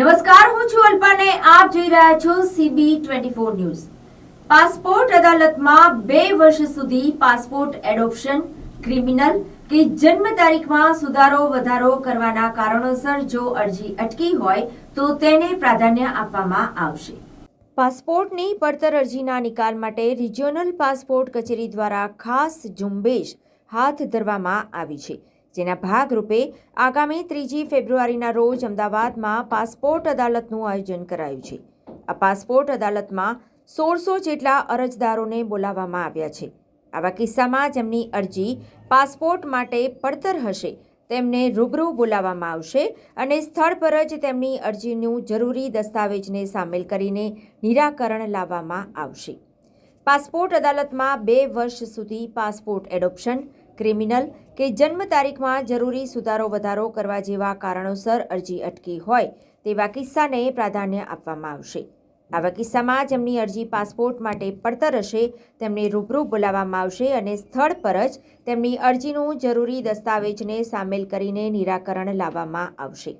નમસ્કાર, હું છું અલ્પાને. આપ જોઈ રહ્યા છો CB twenty four news. Passport અદાલતમાં બે વર્ષ સુધી પાસપોર્ટ એડોપ્શન, ક્રિમિનલ કે જન્મ તારીખમાં સુધારો વધારો કરવાના કારણોસર જો અરજી અટકી હોય તો તેને પ્રાધાન્ય આપવામાં આવશે. પાસપોર્ટની પડતર અરજીના નિકાલ માટે રિજિયોનલ પાસપોર્ટ કચેરી દ્વારા ખાસ ઝુંબેશ હાથ ધરવામાં આવી છે. જેના ભાગરૂપે આગામી ત્રીજી ફેબ્રુઆરીના રોજ અમદાવાદમાં પાસપોર્ટ અદાલતનું આયોજન કરાયું છે. આ પાસપોર્ટ અદાલતમાં સોળસો જેટલા અરજદારોને બોલાવવામાં આવ્યા છે. આવા કિસ્સામાં જેમની અરજી પાસપોર્ટ માટે પડતર હશે, તેમને રૂબરૂ બોલાવવામાં આવશે અને સ્થળ પર જ તેમની અરજીનું જરૂરી દસ્તાવેજને સામેલ કરીને નિરાકરણ લાવવામાં આવશે. પાસપોર્ટ અદાલતમાં બે વર્ષ સુધી પાસપોર્ટ એડોપ્શન ક્રિમિનલ કે જન્મ તારીખમાં જરૂરી સુધારો વધારો કરવા જેવા કારણોસર અરજી અટકી હોય તેવા કિસ્સાને પ્રાધાન્ય આપવામાં આવશે. આવા કિસ્સામાં જેમની અરજી પાસપોર્ટ માટે પડતર હશે, તેમને રૂબરૂ બોલાવવામાં આવશે અને સ્થળ પર જ તેમની અરજીનું જરૂરી દસ્તાવેજને સામેલ કરીને નિરાકરણ લાવવામાં આવશે.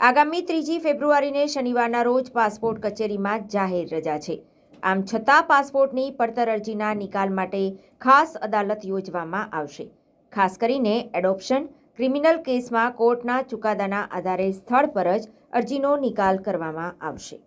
આગામી ત્રીજી ફેબ્રુઆરીને શનિવારના રોજ પાસપોર્ટ કચેરીમાં જાહેર રજા છે. આમ છતાં પાસપોર્ટની પડતર અરજીના નિકાલ માટે ખાસ અદાલત યોજવામાં આવશે. ખાસ કરીને એડોપ્શન ક્રિમિનલ કેસમાં કોર્ટના ચુકાદાના આધારે સ્થળ પર જ અરજીનો નિકાલ કરવામાં આવશે.